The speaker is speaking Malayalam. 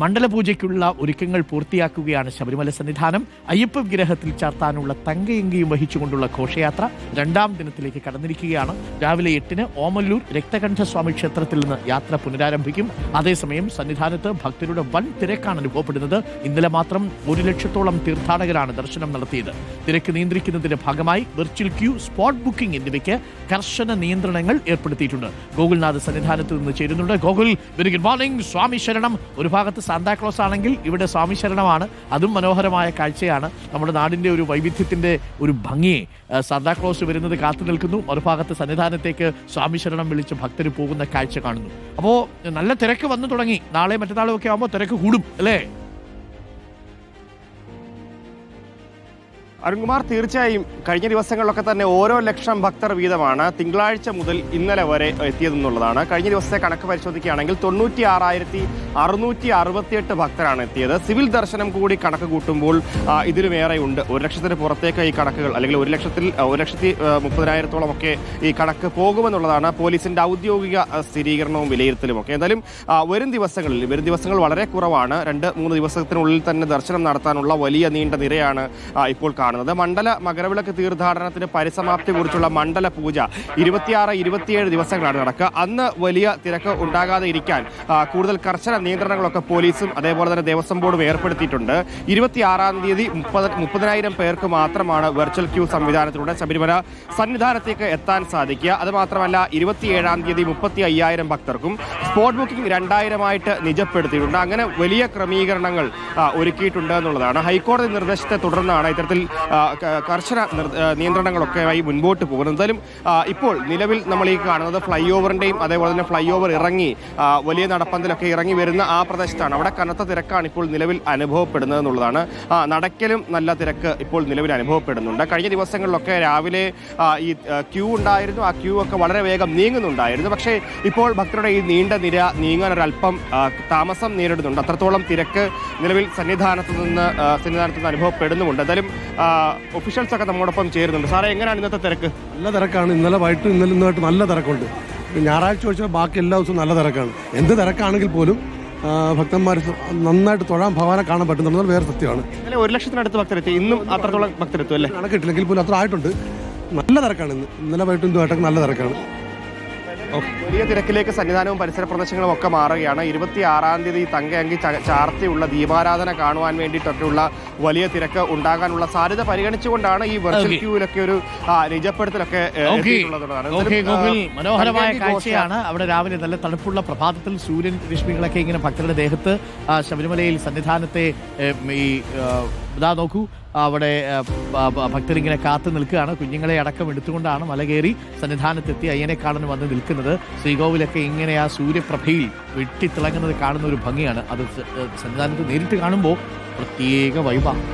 മണ്ഡലപൂജയ്ക്കുള്ള ഒരുക്കങ്ങൾ പൂർത്തിയാക്കുകയാണ് ശബരിമല സന്നിധാനം. അയ്യപ്പ വിഗ്രഹത്തിൽ ചാർത്താനുള്ള തങ്കയങ്കിയും വഹിച്ചുകൊണ്ടുള്ള ഘോഷയാത്ര രണ്ടാം ദിനത്തിലേക്ക് കടന്നിരിക്കുകയാണ്. രാവിലെ എട്ടിന് ഓമല്ലൂർ രക്തകണ്ഠസ്വാമി ക്ഷേത്രത്തിൽ നിന്ന് യാത്ര പുനരാരംഭിക്കും. അതേസമയം സന്നിധാനത്ത് ഭക്തരുടെ വൻ തിരക്കാണ് അനുഭവപ്പെടുന്നത്. ഇന്നലെ മാത്രം ഒരു ലക്ഷത്തോളം തീർത്ഥാടകരാണ് ദർശനം നടത്തിയത്. തിരക്ക് നിയന്ത്രിക്കുന്നതിന്റെ ഭാഗമായി വെർച്വൽ ക്യൂ സ്പോട്ട് ബുക്കിംഗ് എന്നിവയ്ക്ക് കർശന നിയന്ത്രണങ്ങൾ ഏർപ്പെടുത്തിയിട്ടുണ്ട്. ഗോകുൽനാഥ് സന്നിധാനത്ത് നിന്ന് ചേരുന്നുണ്ട്. ഗോകുൽ വെരി ഗുഡ് മോർണിംഗ് സ്വാമി ശരണം. ഒരു ഭാഗത്ത് സാന്താക്ലോസ് ആണെങ്കിൽ ഇവിടെ സ്വാമി ശരണമാണ്. അതും മനോഹരമായ കാഴ്ചയാണ്. നമ്മുടെ നാടിന്റെ ഒരു വൈവിധ്യത്തിന്റെ ഒരു ഭംഗിയെ സാന്താക്ലോസ് വരുന്നത് കാത്തു നിൽക്കുന്നു. മറുഭാഗത്ത് സന്നിധാനത്തേക്ക് സ്വാമി ശരണം വിളിച്ച് ഭക്തർ പോകുന്ന കാഴ്ച കാണുന്നു. അപ്പോൾ നല്ല തിരക്ക് വന്നു തുടങ്ങി. നാളെ മറ്റന്നാളും ഒക്കെ ആകുമ്പോൾ തിരക്ക് കൂടും അല്ലേ? അരുൺകുമാർ തീർച്ചയായും കഴിഞ്ഞ ദിവസങ്ങളിലൊക്കെ തന്നെ ഓരോ ലക്ഷം ഭക്തർ വീതമാണ് തിങ്കളാഴ്ച മുതൽ ഇന്നലെ വരെ എത്തിയതെന്നുള്ളതാണ്. കഴിഞ്ഞ ദിവസത്തെ കണക്ക് പരിശോധിക്കുകയാണെങ്കിൽ തൊണ്ണൂറ്റി ആറായിരത്തി അറുന്നൂറ്റി അറുപത്തിയെട്ട് ഭക്തരാണ് എത്തിയത്. സിവിൽ ദർശനം കൂടി കണക്ക് കൂട്ടുമ്പോൾ ഇതിലുമേറെ ഉണ്ട് ഒരു ലക്ഷത്തിന് പുറത്തേക്ക് ഈ കണക്കുകൾ അല്ലെങ്കിൽ ഒരു ലക്ഷത്തിൽ ഒരു ലക്ഷത്തി മുപ്പതിനായിരത്തോളം ഒക്കെ ഈ കണക്ക് പോകുമെന്നുള്ളതാണ് പോലീസിന്റെ ഔദ്യോഗിക സ്ഥിരീകരണവും വിലയിരുത്തലും ഒക്കെ എന്തായാലും വരും ദിവസങ്ങളിൽ വരും ദിവസങ്ങൾ വളരെ കുറവാണ്. രണ്ട് മൂന്ന് ദിവസത്തിനുള്ളിൽ തന്നെ ദർശനം നടത്താനുള്ള വലിയ നീണ്ട നിരയാണ് ഇപ്പോൾ കാണുന്നത്. മണ്ഡല മകരവിളക്ക് തീർത്ഥാടനത്തിന് പരിസമാപ്തി കുറിച്ചുള്ള മണ്ഡല പൂജ ഇരുപത്തിയാറ് ഇരുപത്തിയേഴ് ദിവസങ്ങളാണ് നടക്കുക. അന്ന് വലിയ തിരക്ക് ഉണ്ടാകാതെ ഇരിക്കാൻ കൂടുതൽ കർശന നിയന്ത്രണങ്ങളൊക്കെ പോലീസും അതേപോലെ തന്നെ ദേവസ്വം ബോർഡും ഏർപ്പെടുത്തിയിട്ടുണ്ട്. ഇരുപത്തിയാറാം തീയതി മുപ്പത് മുപ്പതിനായിരം പേർക്ക് മാത്രമാണ് വെർച്വൽ ക്യൂ സംവിധാനത്തിലൂടെ ശബരിമല സന്നിധാനത്തേക്ക് എത്താൻ സാധിക്കുക. അതുമാത്രമല്ല ഇരുപത്തിയേഴാം തീയതി മുപ്പത്തി അയ്യായിരം ഭക്തർക്കും സ്പോട്ട് ബുക്കിംഗ് രണ്ടായിരമായിട്ട് നിജപ്പെടുത്തിയിട്ടുണ്ട്. അങ്ങനെ വലിയ ക്രമീകരണങ്ങൾ ഒരുക്കിയിട്ടുണ്ട് എന്നുള്ളതാണ്. ഹൈക്കോടതി നിർദ്ദേശത്തെ തുടർന്നാണ് ഇത്തരത്തിൽ കർശന നിയന്ത്രണങ്ങളൊക്കെയായി മുൻപോട്ട് പോകുന്നത്. എന്തായാലും ഇപ്പോൾ നിലവിൽ നമ്മൾ ഈ കാണുന്നത് ഫ്ലൈ ഓവറിന്റെയും അതേപോലെ തന്നെ ഫ്ലൈ ഓവർ ഇറങ്ങി വലിയ നടപ്പന്തലൊക്കെ ഇറങ്ങി വരുന്ന ആ പ്രദേശത്താണ്. അവിടെ കനത്ത തിരക്കാണ് ഇപ്പോൾ നിലവിൽ അനുഭവപ്പെടുന്നത് എന്നുള്ളതാണ്. നടക്കലും നല്ല തിരക്ക് ഇപ്പോൾ നിലവിൽ അനുഭവപ്പെടുന്നുണ്ട്. കഴിഞ്ഞ ദിവസങ്ങളിലൊക്കെ രാവിലെ ഈ ക്യൂ ഉണ്ടായിരുന്നു. ആ ക്യൂ ഒക്കെ വളരെ വേഗം നീങ്ങുന്നുണ്ടായിരുന്നു. പക്ഷേ ഇപ്പോൾ ഭക്തരുടെ ഈ നീണ്ട നിര നീങ്ങാൻ ഒരല്പം താമസം നേരിടുന്നുണ്ട്. അത്രത്തോളം തിരക്ക് നിലവിൽ സന്നിധാനത്ത് നിന്ന് സന്നിധാനത്ത് നിന്ന് അനുഭവപ്പെടുന്നുമുണ്ട്. എന്തായാലും ഒഫീഷ്യൽസ് ഒക്കെ നമ്മോടൊപ്പം ചേരുന്നുണ്ട്. സാറേ എങ്ങനെയാണ് ഇന്നത്തെ തിരക്ക്? നല്ല തിരക്കാണ്. ഇന്നലെ വൈകിട്ട് ഇന്നലെ ഇന്നായിട്ട് നല്ല തിരക്കുണ്ട്. ഞായറാഴ്ച ചോദിച്ചാൽ ബാക്കി എല്ലാ ദിവസവും നല്ല തിരക്കാണ്. എന്ത് തിരക്കാണെങ്കിൽ പോലും ഭക്തന്മാർ നന്നായിട്ട് തൊഴാൻ ഭവാനെ കാണാൻ പറ്റുന്നുള്ളത് വേറെ സത്യമാണ്. ഇന്നലെ ഒരു ലക്ഷത്തിനടുത്ത് ഭക്തരെത്തി. ഇന്നും അത്രത്തോളം ഭക്തരെത്തും അല്ലേ? കണക്കിട്ടില്ലെങ്കിൽ പോലും അത്ര ആയിട്ടുണ്ട്. നല്ല തിരക്കാണ് ഇന്ന്. ഇന്നലെ വൈകിട്ടും ഇന്നുമായിട്ടൊക്കെ നല്ല തിരക്കാണ്. വലിയ തിരക്കിലേക്ക് സന്നിധാനവും പരിസര പ്രദേശങ്ങളും ഒക്കെ മാറുകയാണ്. ഇരുപത്തി ആറാം തീയതി തങ്കയങ്കി ചാർത്തിയുള്ള ദീപാരാധന കാണുവാൻ വേണ്ടിയിട്ടൊക്കെയുള്ള വലിയ തിരക്ക് ഉണ്ടാകാനുള്ള സാധ്യത പരിഗണിച്ചുകൊണ്ടാണ് ഈ വെർച്വൽ. ക്യൂവിലൊക്കെ ഒരു നിജപ്പെടുത്തലൊക്കെ മനോഹരമായ കാഴ്ചയാണ്. അവിടെ രാവിലെ നല്ല തണുപ്പുള്ള പ്രഭാതത്തിൽ സൂര്യൻ രശ്മികളൊക്കെ ഇങ്ങനെ ഭക്തരുടെ ദേഹത്ത് ശബരിമലയിൽ സന്നിധാനത്തെ ഈ ഇതാ നോക്കൂ അവിടെ ഭക്തരിങ്ങനെ കാത്തു നിൽക്കുകയാണ്. കുഞ്ഞുങ്ങളെ അടക്കം എടുത്തുകൊണ്ടാണ് മല കയറി സന്നിധാനത്തെത്തി അയ്യനെ കാണാൻ വന്ന് നിൽക്കുന്നത്. ശ്രീകോവിലൊക്കെ ഇങ്ങനെ ആ സൂര്യപ്രഭയിൽ വെട്ടിത്തിളങ്ങുന്നത് കാണുന്ന ഒരു ഭംഗിയാണ്. അത് സന്നിധാനത്ത് നേരിട്ട് കാണുമ്പോൾ പ്രത്യേക വൈബാണ്